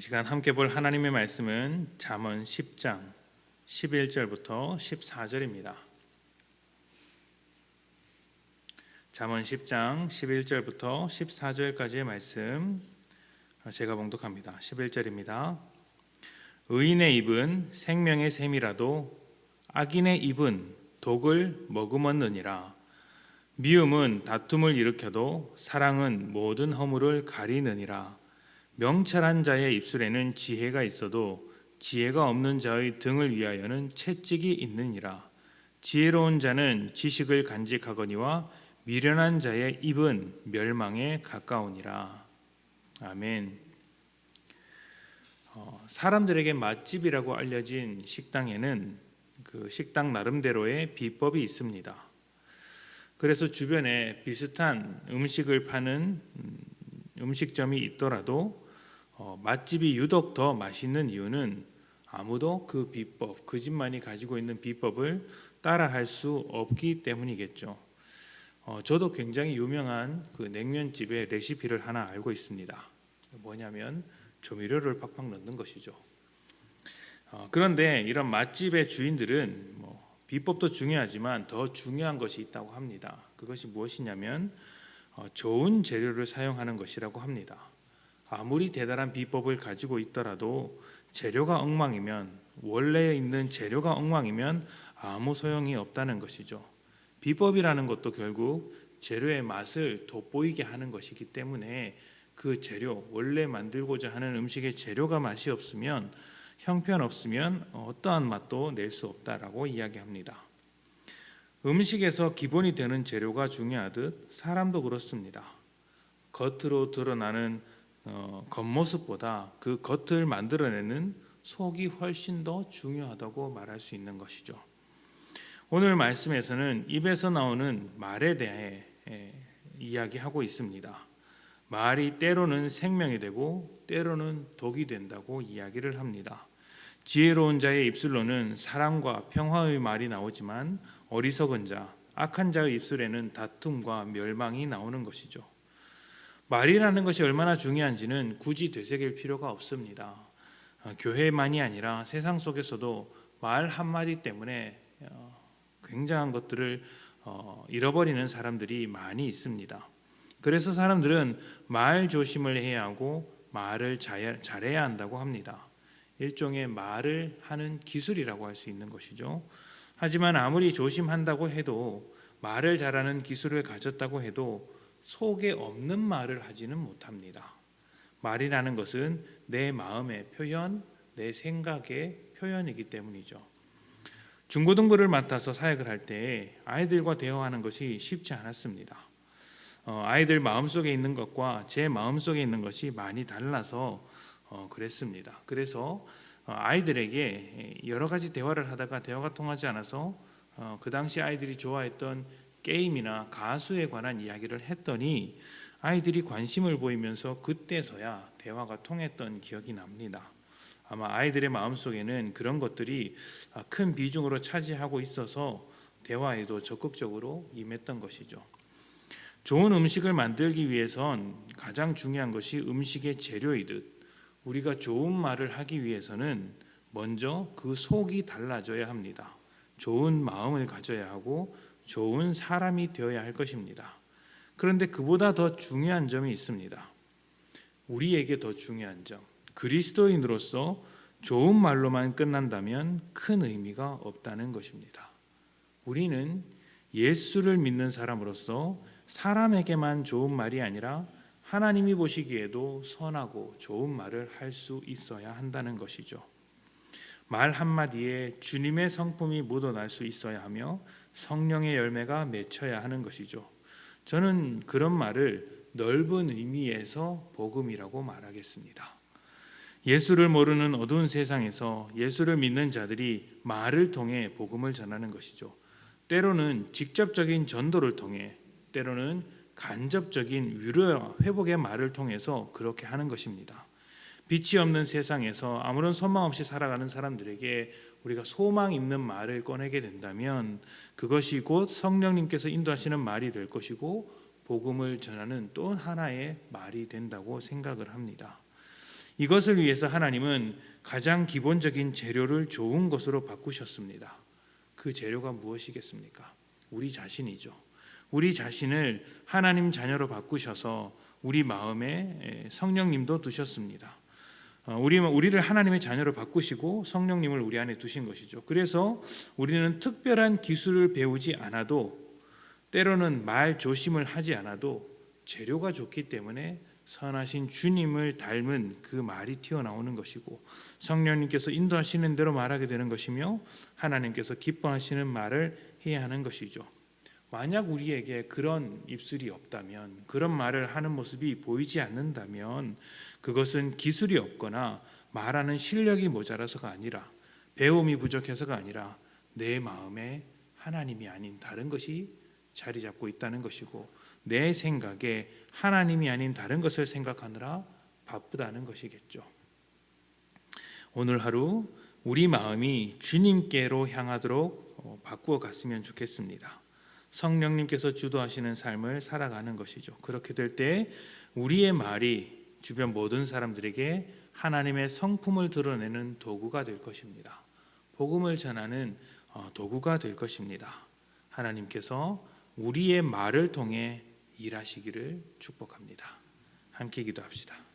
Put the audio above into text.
이 시간 함께 볼 하나님의 말씀은 잠언 10장 11절부터 14절입니다. 잠언 10장 11절부터 14절까지의 말씀 제가 봉독합니다. 11절입니다. 의인의 입은 생명의 샘이라도 악인의 입은 독을 머금었느니라. 미움은 다툼을 일으켜도 사랑은 모든 허물을 가리느니라. 명철한 자의 입술에는 지혜가 있어도 지혜가 없는 자의 등을 위하여는 채찍이 있느니라. 지혜로운 자는 지식을 간직하거니와 미련한 자의 입은 멸망에 가까우니라. 아멘. 어, 사람들에게 맛집이라고 알려진 식당에는 그 식당 나름대로의 비법이 있습니다. 그래서 주변에 비슷한 음식을 파는 음, 음식점이 있더라도 어, 맛집이 유독 더 맛있는 이유는 아무도 그 비법, 그 집만이 가지고 있는 비법을 따라할 수 없기 때문이겠죠. 어, 저도 굉장히 유명한 그 냉면집의 레시피를 하나 알고 있습니다. 뭐냐면 조미료를 팍팍 넣는 것이죠. 어, 그런데 이런 맛집의 주인들은 뭐 비법도 중요하지만 더 중요한 것이 있다고 합니다. 그것이 무엇이냐면 어, 좋은 재료를 사용하는 것이라고 합니다. 아무리 대단한 비법을 가지고 있더라도 재료가 엉망이면 원래 있는 재료가 엉망이면 아무 소용이 없다는 것이죠. 비법이라는 것도 결국 재료의 맛을 돋보이게 하는 것이기 때문에 그 재료 원래 만들고자 하는 음식의 재료가 맛이 없으면 형편 없으면 어떠한 맛도 낼 수 없다라고 이야기합니다. 음식에서 기본이 되는 재료가 중요하듯 사람도 그렇습니다. 겉으로 드러나는 어, 겉모습보다 그 겉을 만들어내는 속이 훨씬 더 중요하다고 말할 수 있는 것이죠. 오늘 말씀에서는 입에서 나오는 말에 대해 에, 이야기하고 있습니다. 말이 때로는 생명이 되고 때로는 독이 된다고 이야기를 합니다. 지혜로운 자의 입술로는 사랑과 평화의 말이 나오지만 어리석은 자, 악한 자의 입술에는 다툼과 멸망이 나오는 것이죠. 말이라는 것이 얼마나 중요한지는 굳이 되새길 필요가 없습니다. 어, 교회만이 아니라 세상 속에서도 말 한마디 때문에 어, 굉장한 것들을 어, 잃어버리는 사람들이 많이 있습니다. 그래서 사람들은 말 조심을 해야 하고 말을 잘해야 한다고 합니다. 일종의 말을 하는 기술이라고 할 수 있는 것이죠. 하지만 아무리 조심한다고 해도 말을 잘하는 기술을 가졌다고 해도 속에 없는 말을 하지는 못합니다. 말이라는 것은 내 마음의 표현, 내 생각의 표현이기 때문이죠. 중고등부를 맡아서 사역을 할 때 아이들과 대화하는 것이 쉽지 않았습니다. 어, 아이들 마음속에 있는 것과 제 마음속에 있는 것이 많이 달라서 어, 그랬습니다. 그래서 어, 아이들에게 여러 가지 대화를 하다가 대화가 통하지 않아서 어, 그 당시 아이들이 좋아했던 게임이나 가수에 관한 이야기를 했더니 아이들이 관심을 보이면서 그때서야 대화가 통했던 기억이 납니다. 아마 아이들의 마음속에는 그런 것들이 큰 비중으로 차지하고 있어서 대화에도 적극적으로 임했던 것이죠. 좋은 음식을 만들기 위해선 가장 중요한 것이 음식의 재료이듯 우리가 좋은 말을 하기 위해서는 먼저 그 속이 달라져야 합니다. 좋은 마음을 가져야 하고 좋은 사람이 되어야 할 것입니다. 그런데 그보다 더 중요한 점이 있습니다. 우리에게 더 중요한 점. 그리스도인으로서 좋은 말로만 끝난다면 큰 의미가 없다는 것입니다. 우리는 예수를 믿는 사람으로서 사람에게만 좋은 말이 아니라 하나님이 보시기에도 선하고 좋은 말을 할 수 있어야 한다는 것이죠. 말 한마디에 주님의 성품이 묻어날 수 있어야 하며 성령의 열매가 맺혀야 하는 것이죠. 저는 그런 말을 넓은 의미에서 복음이라고 말하겠습니다. 예수를 모르는 어두운 세상에서 예수를 믿는 자들이 말을 통해 복음을 전하는 것이죠. 때로는 직접적인 전도를 통해 때로는 간접적인 위로와 회복의 말을 통해서 그렇게 하는 것입니다. 빛이 없는 세상에서 아무런 소망 없이 살아가는 사람들에게 우리가 소망 있는 말을 꺼내게 된다면 그것이 곧 성령님께서 인도하시는 말이 될 것이고 복음을 전하는 또 하나의 말이 된다고 생각을 합니다. 이것을 위해서 하나님은 가장 기본적인 재료를 좋은 것으로 바꾸셨습니다. 그 재료가 무엇이겠습니까? 우리 자신이죠. 우리 자신을 하나님 자녀로 바꾸셔서 우리 마음에 성령님도 두셨습니다. 어, 우리 우리를 하나님의 자녀로 바꾸시고 성령님을 우리 안에 두신 것이죠. 그래서 우리는 특별한 기술을 배우지 않아도 때로는 말 조심을 하지 않아도 재료가 좋기 때문에 선하신 주님을 닮은 그 말이 튀어나오는 것이고 성령님께서 인도하시는 대로 말하게 되는 것이며 하나님께서 기뻐하시는 말을 해야 하는 것이죠. 만약 우리에게 그런 입술이 없다면 그런 말을 하는 모습이 보이지 않는다면 그것은 기술이 없거나 말하는 실력이 모자라서가 아니라 배움이 부족해서가 아니라 내 마음에 하나님이 아닌 다른 것이 자리 잡고 있다는 것이고 내 생각에 하나님이 아닌 다른 것을 생각하느라 바쁘다는 것이겠죠. 오늘 하루 우리 마음이 주님께로 향하도록 어, 바꾸어 갔으면 좋겠습니다. 성령님께서 주도하시는 삶을 살아가는 것이죠. 그렇게 될 때 우리의 말이 주변 모든 사람들에게 하나님의 성품을 드러내는 도구가 될 것입니다. 복음을 전하는 어, 도구가 될 것입니다. 하나님께서 우리의 말을 통해 일하시기를 축복합니다. 함께 기도합시다.